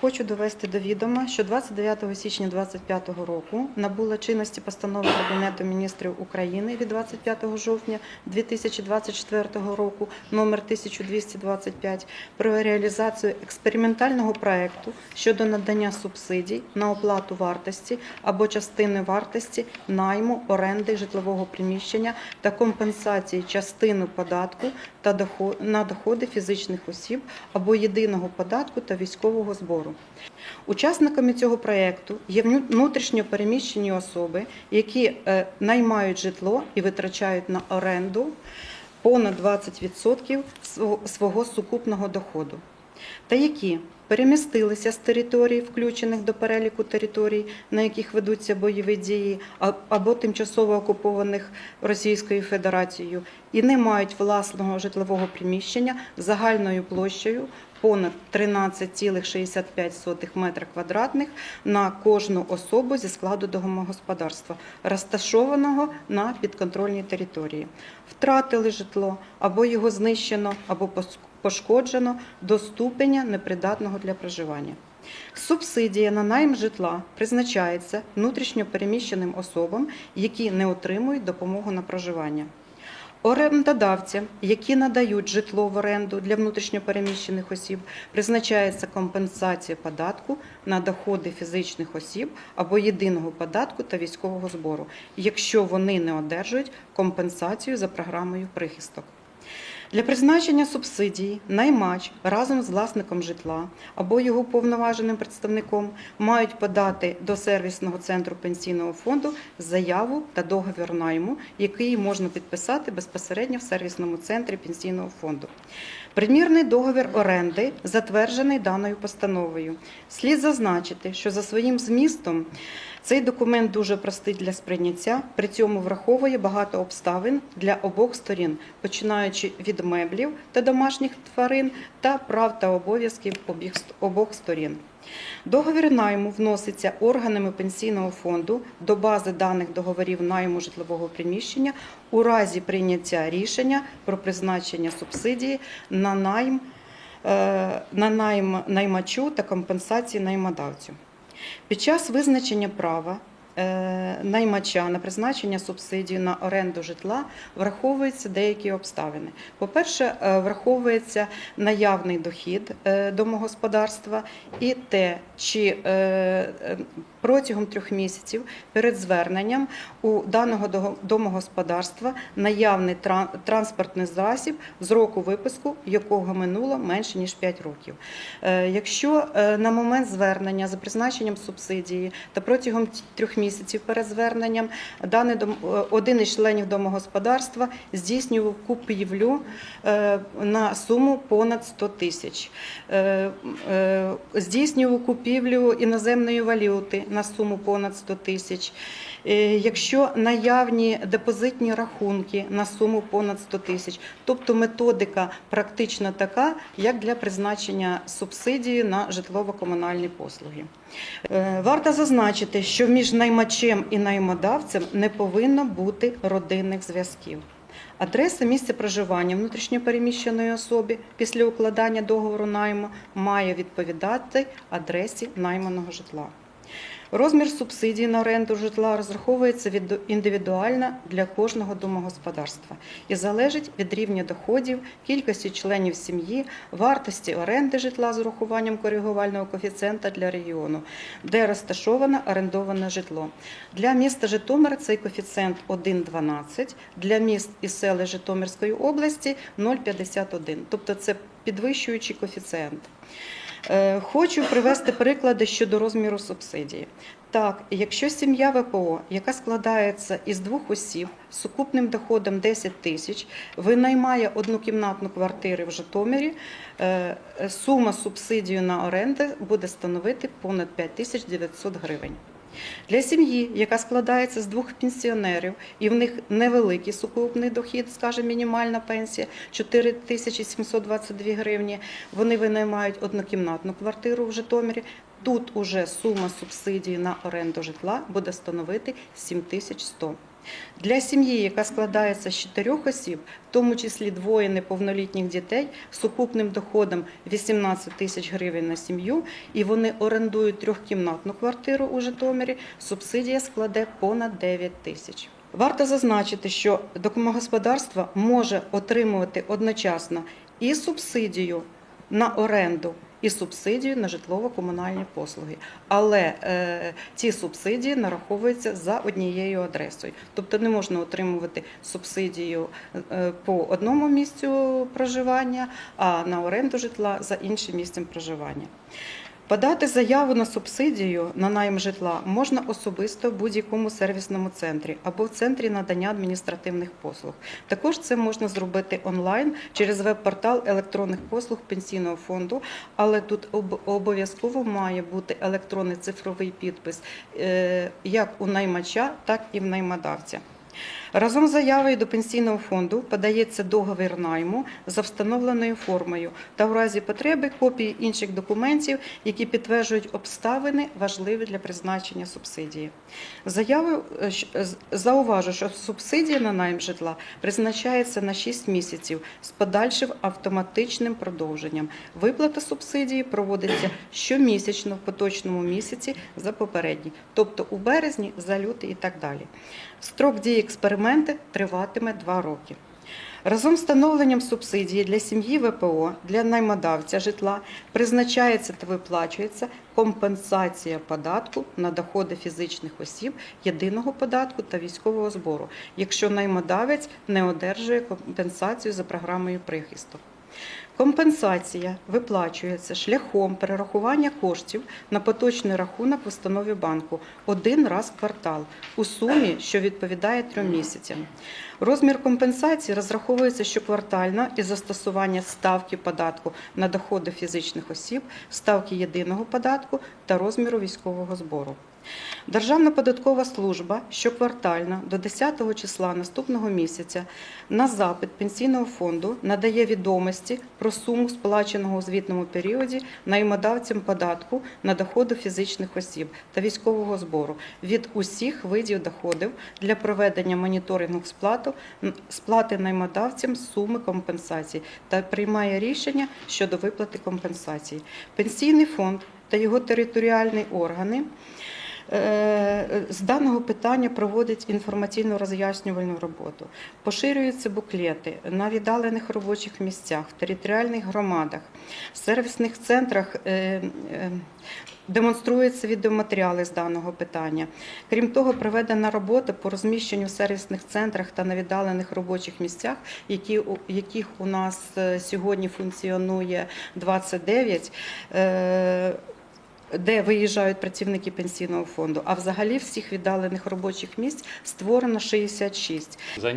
Хочу довести до відома, що 29 січня 2025 року набула чинності постанова Кабінету міністрів України від 25 жовтня 2024 року номер 1225 про реалізацію експериментального проекту щодо надання субсидій на оплату вартості або частини вартості найму оренди житлового приміщення та компенсації частини податку та на доходи фізичних осіб або єдиного податку та військового збору. Учасниками цього проєкту є вню- внутрішньо переміщені особи, які е, наймають житло і витрачають на оренду понад 20% свого- свого сукупного доходу, та які перемістилися з територій, включених до переліку територій, на яких ведуться бойові дії, або тимчасово окупованих Російською Федерацією, і не мають власного житлового приміщення загальною площею понад 13,65 метра квадратних на кожну особу зі складу домогосподарства, розташованого на підконтрольній території. Втратили житло або його знищено, або пошкоджено до ступеня непридатного для проживання. Субсидія на найм житла призначається внутрішньо переміщеним особам, які не отримують допомогу на проживання. Орендодавцям, які надають житло в оренду для внутрішньопереміщених осіб, призначається компенсація податку на доходи фізичних осіб або єдиного податку та військового збору, якщо вони не одержують компенсацію за програмою прихисток. Для призначення субсидії наймач разом з власником житла або його повноваженим представником мають подати до сервісного центру пенсійного фонду заяву та договір найму, який можна підписати безпосередньо в сервісному центрі пенсійного фонду. Примірний договір оренди затверджений даною постановою. Слід зазначити, що за своїм змістом цей документ дуже простий для сприйняття, при цьому враховує багато обставин для обох сторін, починаючи від меблів та домашніх тварин та прав та обов'язків обох сторін. Договір найму вноситься органами пенсійного фонду до бази даних договорів найму житлового приміщення у разі прийняття рішення про призначення субсидії на найм, е, на найм наймачу та компенсації наймодавцю. Під час визначення права наймача на призначення субсидії на оренду житла враховуються деякі обставини. По-перше, е, враховується наявний дохід е, домогосподарства і те, чи е, е, протягом трьох місяців перед зверненням у даного домогосподарства наявний транспортний засіб з року випуску, якого минуло менше ніж 5 років. Е, Якщо е, на момент звернення за призначенням субсидії та протягом трьох місяців перед зверненням даний е, один із членів домогосподарства здійснював купівлю е, на суму понад 100 тисяч, Е, здійснював купівлю іноземної валюти на суму понад 100 тисяч. Якщо наявні депозитні рахунки на суму понад 100 тисяч, тобто методика практично така, як для призначення субсидії на житлово-комунальні послуги. Е, Варто зазначити, що між наймачем і наймодавцем не повинно бути родинних зв'язків. Адреса місця проживання внутрішньопереміщеної особи після укладання договору найму має відповідати адресі найманого житла. Розмір субсидії на оренду житла розраховується від- індивідуально для кожного домогосподарства і залежить від рівня доходів, кількості членів сім'ї, вартості оренди житла з урахуванням коригувального коефіцієнта для регіону, де розташоване орендоване житло. Для міста Житомир цей коефіцієнт 1,12, для міст і селищ Житомирської області 0,51, тобто це підвищуючий коефіцієнт. Е, Хочу привести приклади щодо розміру субсидії. Так, якщо сім'я ВПО, яка складається із двох осіб з сукупним доходом 10 тисяч, винаймає однокімнатну квартиру в Житомирі, е, сума субсидії на оренду буде становити понад 5900 гривень. Для сім'ї, яка складається з двох пенсіонерів, і в них невеликий сукупний дохід, скажімо, мінімальна пенсія 4722 гривні, вони винаймають однокімнатну квартиру в Житомирі. Тут уже сума субсидії на оренду житла буде становити 7100. Для сім'ї, яка складається з чотирьох осіб, в тому числі двоє неповнолітніх дітей, з сукупним доходом 18 тисяч гривень на сім'ю, і вони орендують трьохкімнатну квартиру у Житомирі, субсидія складе понад 9 тисяч. Варто зазначити, що домогосподарство може отримувати одночасно і субсидію на оренду, і субсидію на житлово-комунальні послуги. Але е, ці субсидії нараховуються за однією адресою. Тобто не можна отримувати субсидію е, по одному місцю проживання, а на оренду житла за іншим місцем проживання. Подати заяву на субсидію на найм житла можна особисто в будь-якому сервісному центрі або в центрі надання адміністративних послуг. Також це можна зробити онлайн через веб-портал електронних послуг пенсійного фонду, але тут обов'язково має бути електронний цифровий підпис е, як у наймача, так і в наймодавця. Разом з заявою до пенсійного фонду подається договір найму за встановленою формою та в разі потреби копії інших документів, які підтверджують обставини, важливі для призначення субсидії. Заявою е, зауважу, що субсидія на найм житла призначається на 6 місяців з подальшим автоматичним продовженням. Виплата субсидії проводиться щомісячно в поточному місяці за попередній, тобто у березні, за лютий і так далі. Строк дії експерименти триватиме два роки. Разом з встановленням субсидії для сім'ї ВПО для наймодавця житла призначається та виплачується компенсація податку на доходи фізичних осіб, єдиного податку та військового збору, якщо наймодавець не одержує компенсацію за програмою прихисту. Компенсація виплачується шляхом перерахування коштів на поточний рахунок в установі банку один раз в квартал у сумі, що відповідає трьом місяцям. Розмір компенсації розраховується щоквартально із застосування ставки податку на доходи фізичних осіб, ставки єдиного податку та розміру військового збору. Державна податкова служба щоквартально до 10 числа наступного місяця на запит пенсійного фонду надає відомості про суму сплаченого у звітному періоді наймодавцям податку на доходи фізичних осіб та військового збору від усіх видів доходів для проведення моніторингу сплату сплати наймодавцям суми компенсації та приймає рішення щодо виплати компенсації. Пенсійний фонд та його територіальні органи. Е, З даного питання проводить інформаційно роз'яснювальну роботу. Поширюються буклети на віддалених робочих місцях, в територіальних громадах, в сервісних центрах. е, е, Демонструються відеоматеріали з даного питання. Крім того, проведена робота по розміщенню в сервісних центрах та на віддалених робочих місцях, які, яких у нас сьогодні функціонує 29. Де виїжджають працівники пенсійного фонду, а взагалі всіх віддалених робочих місць створено 66. За